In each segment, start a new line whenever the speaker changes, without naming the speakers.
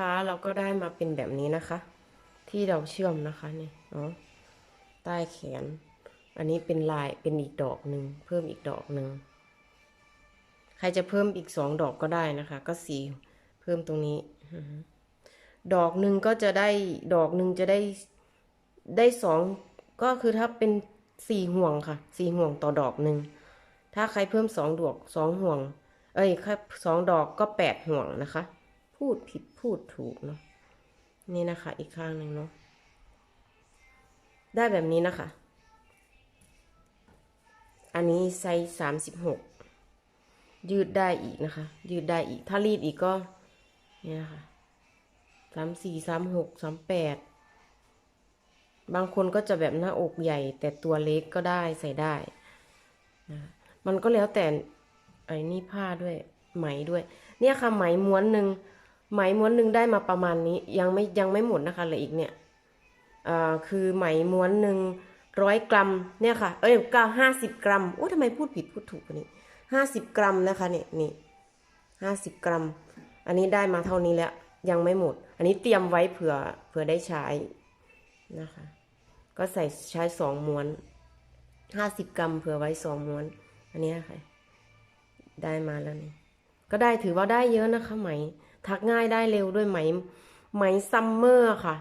คะ เราก็ได้มาเป็นแบบนี้นะคะ ที่เราเชื่อมนะคะเนี่ยเนาะใต้แขน อันนี้เป็นลายเป็นอีกดอกหนึ่งเพิ่มอีกดอกหนึ่งใครจะเพิ่มอีกสองดอกก็ได้นะคะ ก็สี่เพิ่มตรงนี้ ดอกหนึ่งก็จะได้ดอกหนึ่งจะได้ได้สองก็คือถ้าเป็นสี่ห่วงค่ะสี่ห่วงต่อดอกหนึ่งถ้าใครเพิ่มสองดอกสองห่วง เอ้ยครับสองดอกก็แปดห่วงนะคะ พูดผิดพูดถูกเนาะนี่นะคะอีกข้างหนึ่งเนาะได้แบบนี้นะคะ อันนี้ไซส์สามสิบหกยืดได้อีกนะคะ ยืดได้อีก ถ้ารีดอีกก็เนี่ยนะคะสามสี่สามหกสามแปดบางคนก็จะแบบหน้าอกใหญ่ แต่ตัวเล็กก็ได้ใส่ได้นะมันก็แล้วแต่ไอ้นี่ผ้าด้วยไหมด้วย เนี่ยค่ะไหมม้วนหนึ่ง ไหมม้วนหนึ่งได้มาประมาณนี้ยังไม่ยังไม่หมดนะคะเหลืออีกเนี่ยอ่าคือไหมม้วนหนึ่งร้อยกรัมเนี่ยค่ะเอ้ยเก้าห้าสิบกรัมโอ้ทำไมพูดผิดพูดถูกนี้ห้าสิบกรัมนะคะเนี่ยนี่ห้าสิบกรัม อันนี้ได้มาเท่านี้แล้วยังไม่หมด อันนี้เตรียมไว้เผื่อเผื่อได้ใช้นะคะ ก็ใส่ใช้สองม้วนห้าสิบกรัมเผื่อไว้สองม้วน อันนี้ค่ะ ได้มาแล้วนี่ก็ได้ถือว่าได้เยอะนะคะไหม ทักง่ายได้เร็วด้วยไหม ไหมซัมเมอร์ค่ะ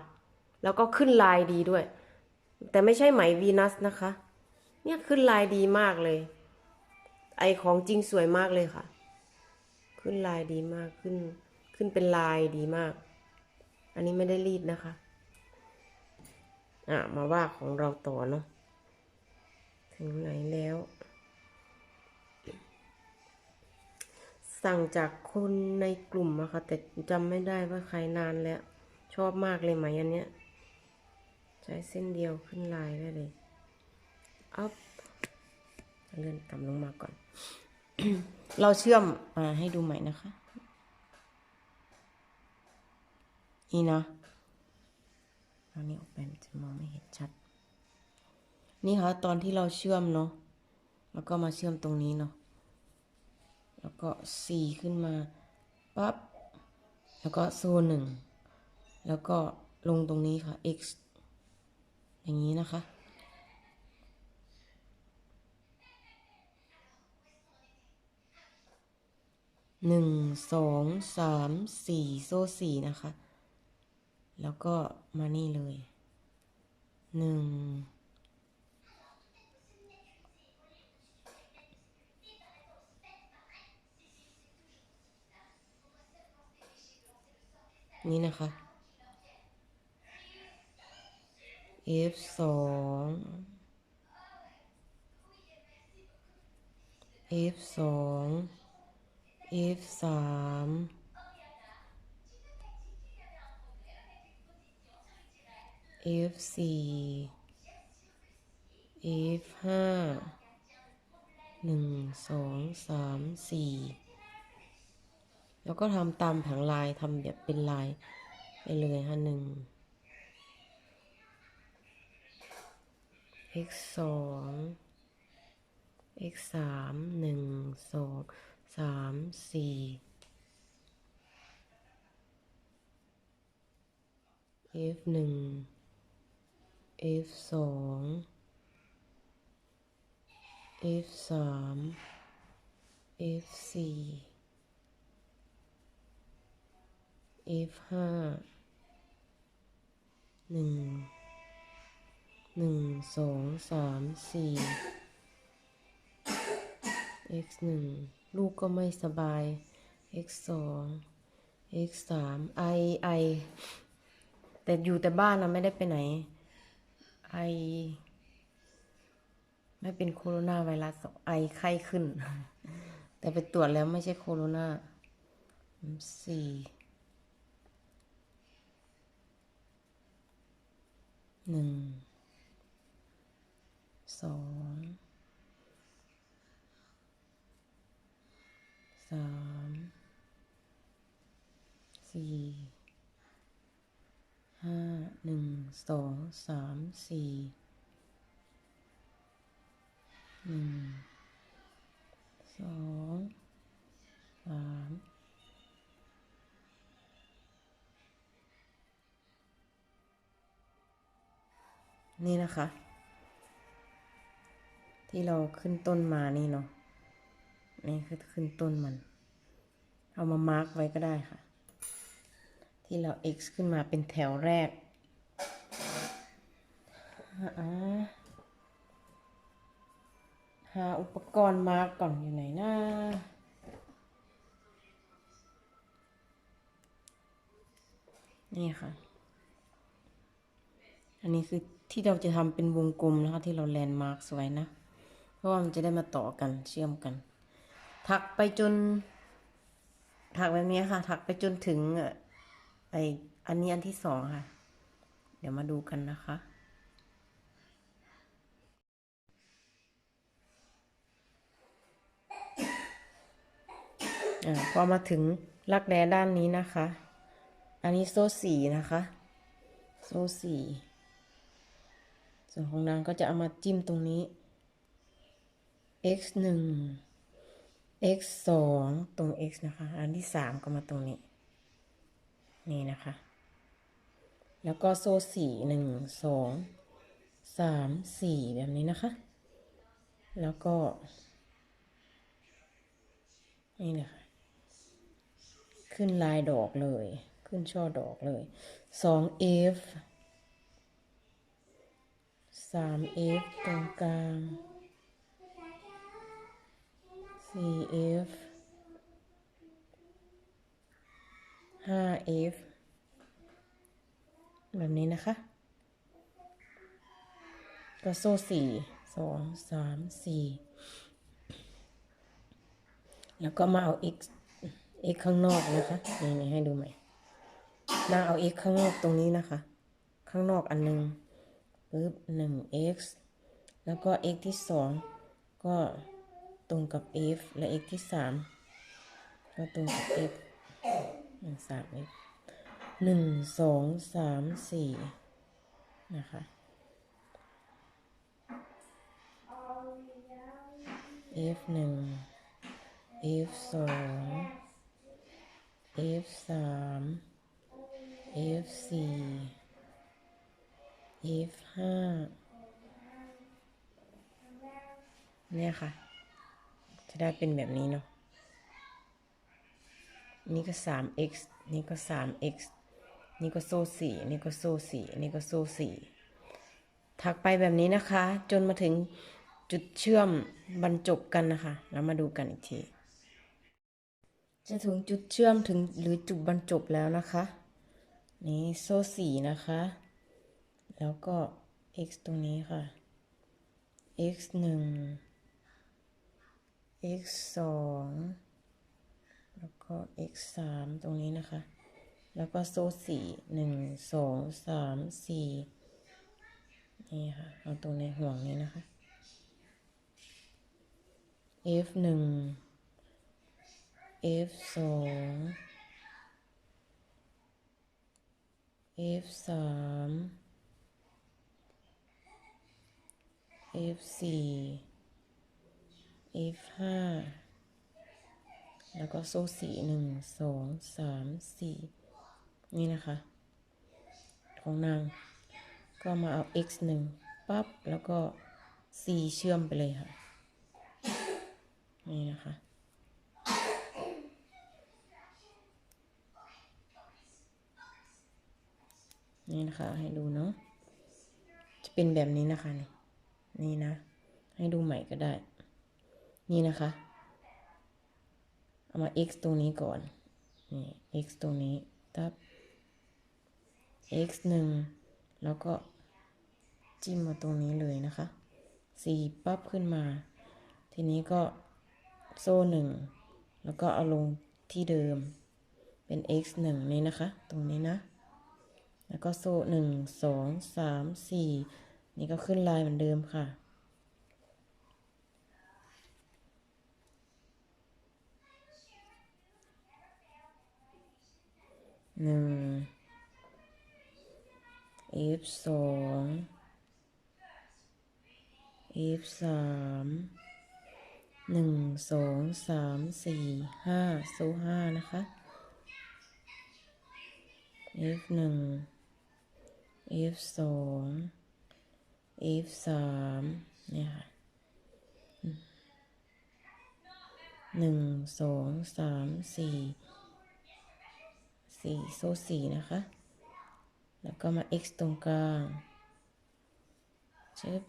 แล้วก็ขึ้นลายดีด้วย แต่ไม่ใช่ไหมวีนัสนะคะ เนี่ยขึ้นลายดีมากเลย ไอของจริงสวยมากเลยค่ะ ขึ้นลายดีมากขึ้น ขึ้นเป็นลายดีมาก อันนี้ไม่ได้รีดนะคะ อะ มาว่าของเราต่อเนาะถึงไหนแล้ว สั่งจากคนในกลุ่มอะค่ะแต่จำไม่ได้ว่าใครนานแล้ว ชอบมากเลยไหมอันเนี้ย ใช้เส้นเดียวขึ้นลายได้เลยอัพเลื่อนต่ำลงมาก่อน เราเชื่อมมาให้ดูใหม่นะคะ นี่นะเอานี้ออกไปมันจะมองไม่เห็นชัด นี่ค่ะตอนที่เราเชื่อมเนาะแล้วก็มาเชื่อมตรงนี้เนาะ แล้วก็ C ขึ้นมาปั๊บแล้วก็โซ่หนึ่งแล้วก็ลงตรงนี้ค่ะ X อย่างนี้นะคะ หนึ่งสองสามสี่โซ่สี่นะคะ แล้วก็มานี่เลยหนึ่ง นี่นะคะ F สอง F สอง F สาม F สี่ F ห้าหนึ่งสองสามสี่ แล้วก็ทำตามผังลายทำแบบเป็นลายไปเลยค่ะหนึ่ง x สอง x สามหนึ่งสองสามสี่ f หนึ่ง f สอง f สาม f สี่ F ห้าหนึ่งหนึ่งสองสามสี่ x หนึ่งลูกก็ไม่สบาย x สอง x สาม i i แต่อยู่แต่บ้านนะไม่ได้ไปไหน i ไม่เป็นโคโรนาไวรัสไอไข้ขึ้น แต่ไปตรวจแล้วไม่ใช่โคโรนาสี่ หนึ่งสองสามสี่ห้าหนึ่งสองสามสี่หนึ่งสองสาม นี่นะคะ ที่เราขึ้นต้นมานี่เนาะนี่คือขึ้นต้นมัน เอามามาร์กไว้ก็ได้ค่ะ ที่เรา x ขึ้นมาเป็นแถวแรกหาอุปกรณ์มาร์กก่อนอยู่ไหนนะนี่ค่ะ อันนี้คือ ที่เราจะทำเป็นวงกลมนะคะ ที่เราแลนด์มาร์กไว้นะ เพราะว่ามันจะได้มาต่อกันเชื่อมกัน ถักไปจน ถักแบบนี้ค่ะ ถักไปจนถึงไออันนี้อันที่สองค่ะ เดี๋ยวมาดูกันนะคะอพอมาถึงรักแร้ด้านนี้นะคะ อันนี้โซ่สี่นะคะ โซ่สี่ ส่วนของนางก็จะเอามาจิ้มตรงนี้ x หนึ่ง x สองตรง x นะคะ อันที่สามก็มาตรงนี้ นี่นะคะ แล้วก็โซ่สี่หนึ่งสองสามสี่แบบนี้นะคะ แล้วก็ นี่นะคะ ขึ้นลายดอกเลย ขึ้นช่อดอกเลยสอง F สาม F ตรงกลางสี่ F ห้า F แบบนี้นะคะ ก็โซ่สี่สองสามสี่แล้วก็มาเอา x x ข้างนอกนะคะ นี่นี่ให้ดูใหม่นางเอา x ข้างนอกตรงนี้นะคะ ข้างนอกอันหนึง ปึ๊บ 1x แล้วก็ x ที่ 2 ก็ตรงกับ f และ x ที่ 3 ก็ตรงกับ f 1 3 f 1 2 3 4 นะคะ f 1 f 2 f 3 f 4 if ห้าเนี่ยค่ะ จะได้เป็นแบบนี้เนาะนี่ก็สาม x นี่ก็สาม x นี่ก็โซ่สี่นี่ก็โซ่สี่นี่ก็โซ่สี่ถักไปแบบนี้นะคะ จนมาถึงจุดเชื่อมบรรจบกันนะคะ แล้วมาดูกันอีกที จะถึงจุดเชื่อมถึงหรือจุดบรรจบแล้วนะคะ นี่โซ่สี่นะคะ แล้วก็ x ตรงนี้ค่ะ x หนึ่ง x สองแล้วก็ x สามตรงนี้นะคะ แล้วก็โซ่สี่หนึ่งสองสามสี่นี่ค่ะ เอาตรงในห่วงนี้นะคะ f หนึ่ง f สอง f ส f สี่ f ห้าแล้วก็โซ่สีหนึ่งสองสามสี่นี่นะคะ ของนาง ก็มาเอา x หนึ่งปั๊บ แล้วก็ c เชื่อมไปเลยค่ะ นี่นะคะ นี่นะคะ ให้ดูเนาะ จะเป็นแบบนี้นะคะนี่ นี่นะ ให้ดูใหม่ก็ได้ นี่นะคะ เอามา x ตรงนี้ก่อน นี่ x ตรงนี้ทับ x หนึ่งแล้วก็จิ้มมาตรงนี้เลยนะคะสี่ปั๊บขึ้นมา ทีนี้ก็โซ่หนึ่งแล้วก็เอาลงที่เดิมเป็น x หนึ่งนี่นะคะ ตรงนี้นะ แล้วก็โซ่หนึ่งสองสามสี่ นี่ก็ขึ้นลายเหมือนเดิมค่ะ หนึ่ง F สอง F สามหนึ่งสองสามสี่ห้าโซ่ห้านะคะ F หนึ่ง F สอง F สามเนี่ยค่ะหนึ่งสองสามสี่สี่โซ่สี่นะคะ แล้วก็มา x ตรงกลางชึบ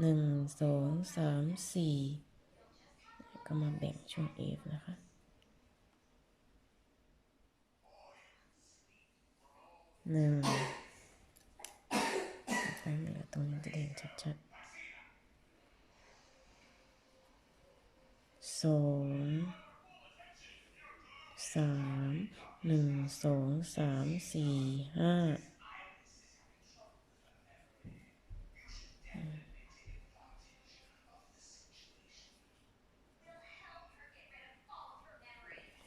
หนึ่งสองสามสี่แล้วก็มาแบ่งช่วง f นะคะหนึ่ง ไปไม่เหลือตรงนี้จะได้เห็นชัดๆสองสามหนึ่งสองสามสี่ห้า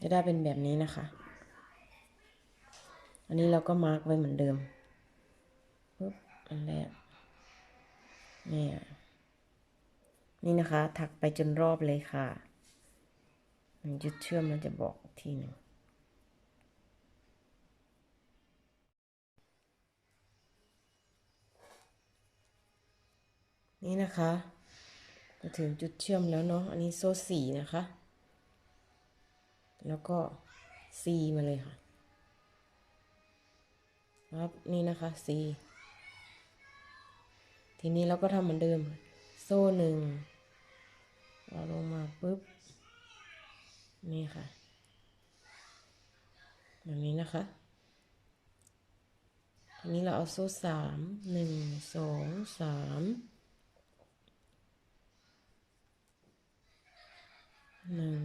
จะได้เป็นแบบนี้นะคะ อันนี้เราก็มาร์กไว้เหมือนเดิม อันแรกเนี่ยนี่นะคะ ถักไปจนรอบเลยค่ะมันจุดเชื่อมมันจะบอกอีกทีหนึ่งนี่นะคะมาถึงจุดเชื่อมแล้วเนาะอันนี้โซ่สี่นะคะ แล้วก็ซีมาเลยค่ะครับนี่นะคะ C ทีนี้เราก็ทำเหมือนเดิม โซ่หนึ่งเราลงมาปุ๊บ นี่ค่ะ แบบนี้นะคะ ทีนี้เราเอาโซ่สามหนึ่งสองสามหนึ่ง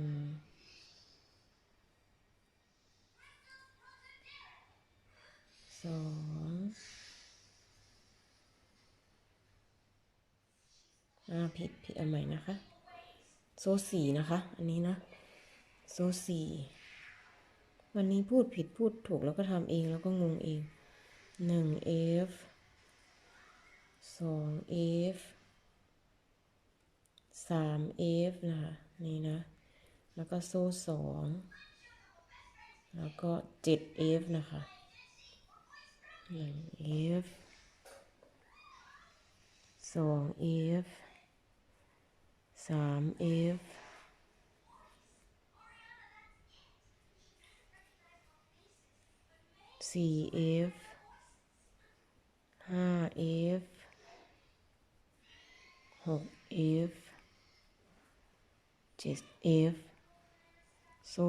สอง อ่าผิดผิดอันใหม่นะคะ โซ่สี่นะคะ อันนี้นะ โซ่สี่วันนี้พูดผิดพูดถูกแล้วก็ทำเองแล้วก็งงเองหนึ่ง F สอง F สาม F นะคะ นี่นะ แล้วก็โซ่สองแล้วก็เจ็ด F นะคะหนึ่ง F สอง F สาม F สี่ F ห้า F หก F เจ็ด F โซ่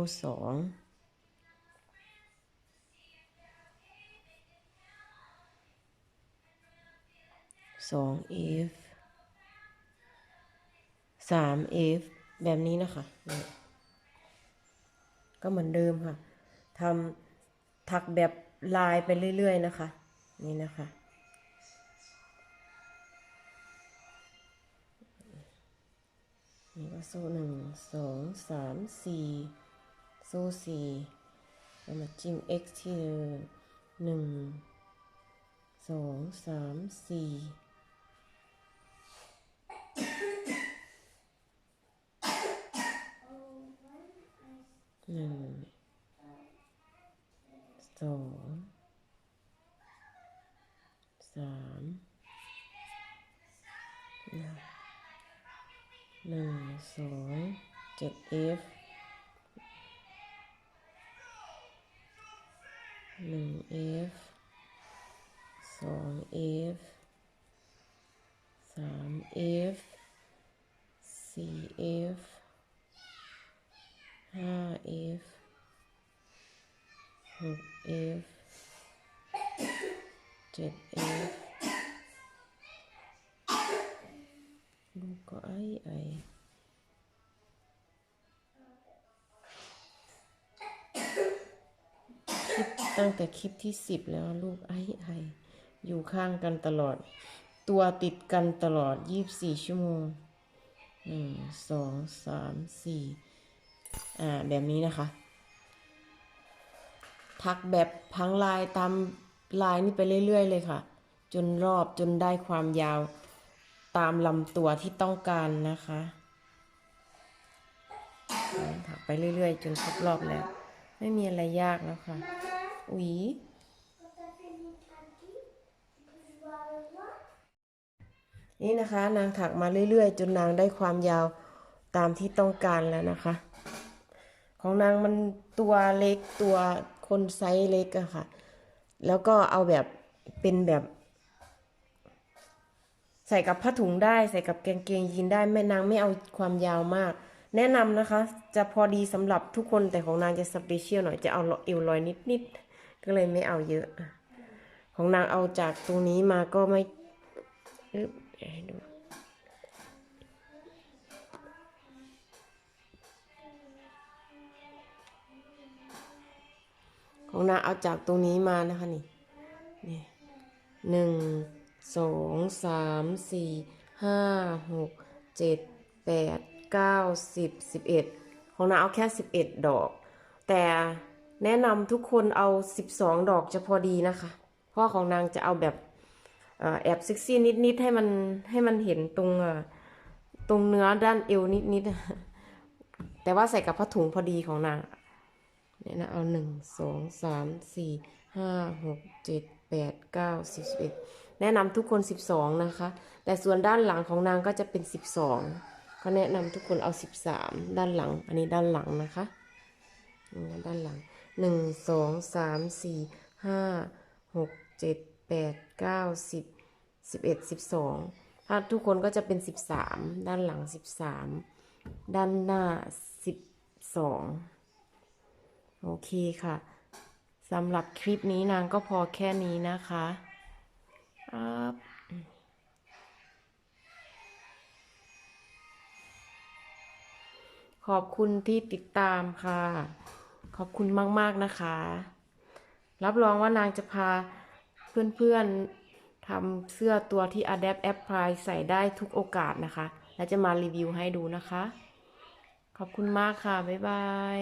สองสอง F สาม F แบบนี้นะคะ ก็เหมือนเดิมค่ะทำถักแบบลายไปเรื่อยๆนะคะ นี่นะคะนี่ก็โซ่หนึ่งสองสามสี่โซ่สี่แล้วมาจิ้ม x ที่เดิมหนึ่งสองสามสี่ หนึ่งสองสามนะหนึ่งสองเจ็ด F หนึ่ง F สอง F สาม F สี่ F ห้า F หก F เจ็ด F ลูกก็ไอไอคลิปตั้งแต่คลิปที่สิบแล้วลูกไอไออยู่ข้างกันตลอด ตัวติดกันตลอดยี่บสี่ชั่วโมงหนึ่งสองสามสี่ อ่าแบบนี้นะคะทักแบบพังลายตามลายนี่ไปเรื่อย ๆ เลยค่ะ จนรอบจนได้ความยาวตามลำตัวที่ต้องการนะคะ ถักไปเรื่อย ๆ จนครบรอบแล้ว ไม่มีอะไรยากแล้วค่ะอุ๊ยนี่นะคะนางถักมาเรื่อย ๆ จนนางได้ความยาวตามที่ต้องการแล้วนะคะ ของนางมันตัวเล็กตัวคนไซส์เล็กอะค่ะ แล้วก็เอาแบบเป็นแบบ ใส่กับผ้าถุงได้ใส่กับกางเกงยีนได้แม่นางไม่เอาความยาวมาก แนะนำนะคะ จะพอดีสำหรับทุกคนแต่ของนางจะสเปเชียลหน่อยจะเอาเอวลอยนิดๆก็เลยไม่เอาเยอะ ของนางเอาจากตรงนี้มาก็ไม่อึ๊บให้ดู ของนางเอาจากตรงนี้มานะคะนี่นี่หนึ่งสองสามสี่ห้าหกเจ็ดแปดเก้าสิบสิบเอ็ดของนางเอาแค่สิบเอ็ดดอก แต่แนะนำทุกคนเอาสิบสองดอกจะพอดีนะคะเพราะของนางจะเอาแบบอแอบเซ็กซี่นิดๆให้มันให้มันเห็นตรงตรงเนื้อด้านเอวนิดๆแต่ว่าใส่กับผ้าถุงพอดีของนาง เนี่ยนะเอาหนึ่งสองสามสี่ห้าหกเจ็ดแปดเก้าสิบเอ็ดแนะนำทุกคนสิบสองนะคะ แต่ส่วนด้านหลังของนางก็จะเป็นสิบสองก็แนะนำทุกคนเอาสิบสามด้านหลัง อันนี้ด้านหลังนะคะด้านหลังหนึ่งสองสามสี่ห้าหกเจ็ดแปดเก้าสิบสิบเอ็ดสิบสองถ้าทุกคนก็จะเป็นสิบสามด้านหลังสิบสามด้านหน้าสิบสอง โอเคค่ะสำหรับคลิปนี้นางก็พอแค่นี้นะคะครับขอบคุณที่ติดตามค่ะ ขอบคุณมาก ๆ นะคะ รับรองว่านางจะพาเพื่อนๆทำเสื้อตัวที่ Adapt Apply ใส่ได้ทุกโอกาสนะคะ และจะมารีวิวให้ดูนะคะ ขอบคุณมากค่ะ บ๊ายบาย